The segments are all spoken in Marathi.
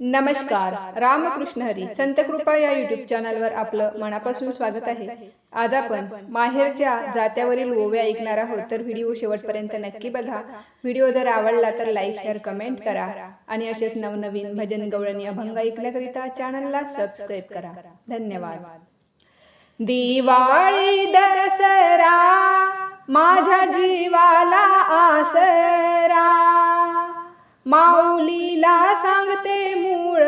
नमस्कार. रामकृष्ण हरी संत कृपा या युट्यूब चॅनलवर आपलं मनापासून स्वागत आहे. आज आपण माहेरच्या जात्यावरील ओव्या ऐकणार आहोत. तर व्हिडिओ शेवटपर्यंत नक्की बघा. व्हिडिओ जर आवडला तर लाईक शेअर कमेंट करा. आणि असेच नवनवीन भजन गवळणी अभंग ऐकण्याकरिता चॅनलला सबस्क्राईब करा. धन्यवाद. दिवाळी दसरा माझ्या जीवाला आसरा. माऊलीला सांगते मूळ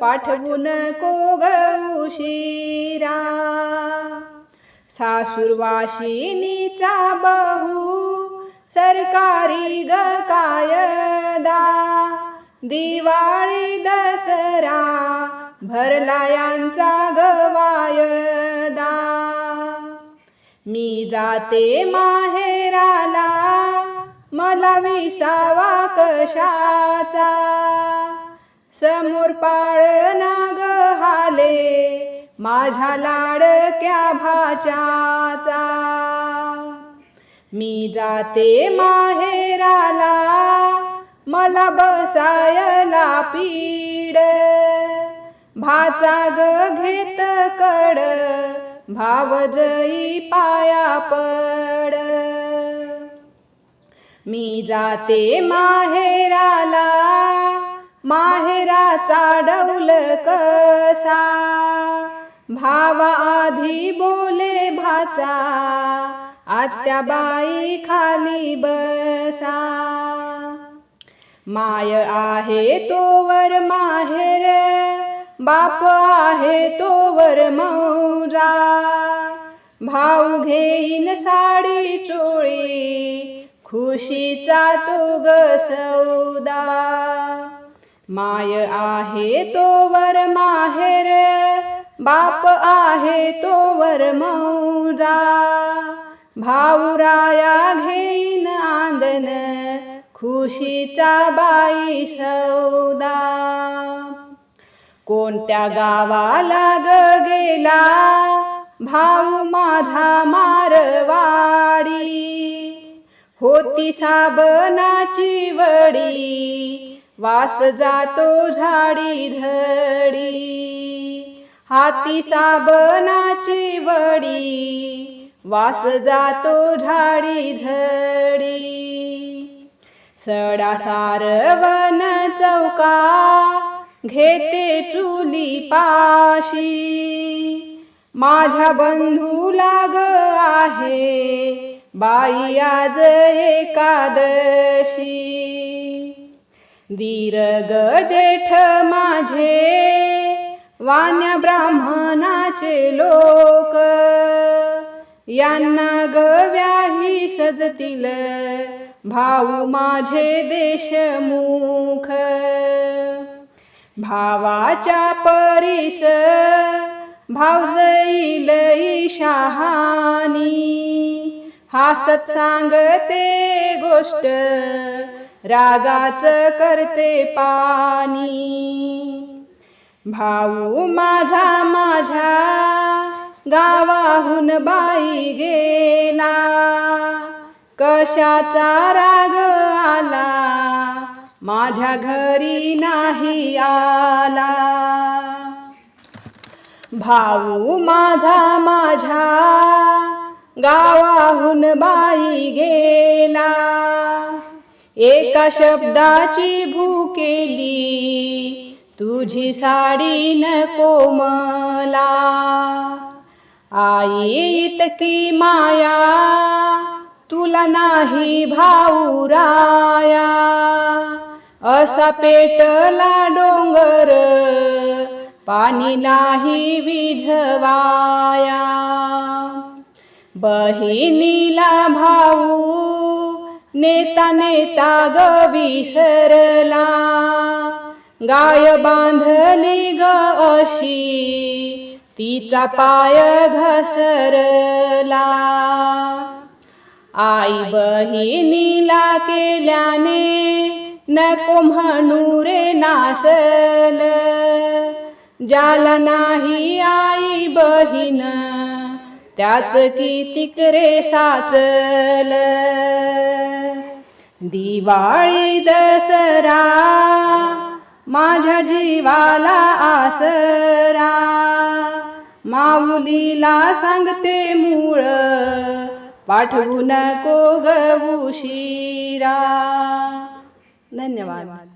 पाठवून को उशिरा. सासुरवाशिनीचा बहु सरकारी ग कायदा. दिवाळी दसरा भरला यांचा गवायदा मी जाते माहेराला मला विसावा कशाचा? समोर पाळणा गहाले माझ्या लाडक्या भाच्याचा. मी जाते माहेराला मला बसायला पीड. भाचा ग घेत कड भावजई पाया पड. मी जाते माहेराला. माहेराचा डौल कसा? भावा आधी बोले भाचा. आत्या बाई खाली बसा. माय आहे तोवर माहेर. बाप आहे तोवर मौजा. भाऊ घेईन साडी चोळी. खुशीचा तो ग सौदा. माय आहे तोवर माहेर बाप आहे तोवर मौजा. भाऊराया घेईन आंदन खुशीचा बाई सौदा. कोणत्या गावाला ग गेला? भाऊ माझा मारवाडी. होती साबनाची वडी वास जातो झाडी झडी हाती साबनाची वडी वास जातो झाडी झडी सडा सारवण चौका घेते चुली पाशी. माझ्या बंधूला ग आहे बाई आज एकादशी. दीर्घ जेठ माझे वान्य ब्राह्मणाचे लोक. यांना गव्याही सजतील भाऊ माझे देशमुख. भावाच्या परिस भाऊजई लई हासत सांगते गोष्ट रागाच करते पाणी. भाऊ माझा माझ्या गावाहून बाई गेला. कशाचा राग आला? माझ्या घरी नाही आला. भाऊ माझा माझ्या गावाहून बाई गेला. एका शब्दाची भूकेली तुझी साडी न कोमला. आई इतकी माया तुला नाही भाऊराया असा पेटला डोंगर पाणी नाही विझवाया. बहिणीला भाऊ नेता नेता ग विसरला. गाय बांधली ग अशी तिचा पाय घसरला. आई बहिणीला केल्याने नको म्हणू रे नासल. ज्याला नाही आई बहीण त्याच कितीक रे साचल? दिवाळी दसरा माझ्या जीवाला आसरा. माऊलीला सांगते मूळ पाठवू नको ग उशिरा. धन्यवाद.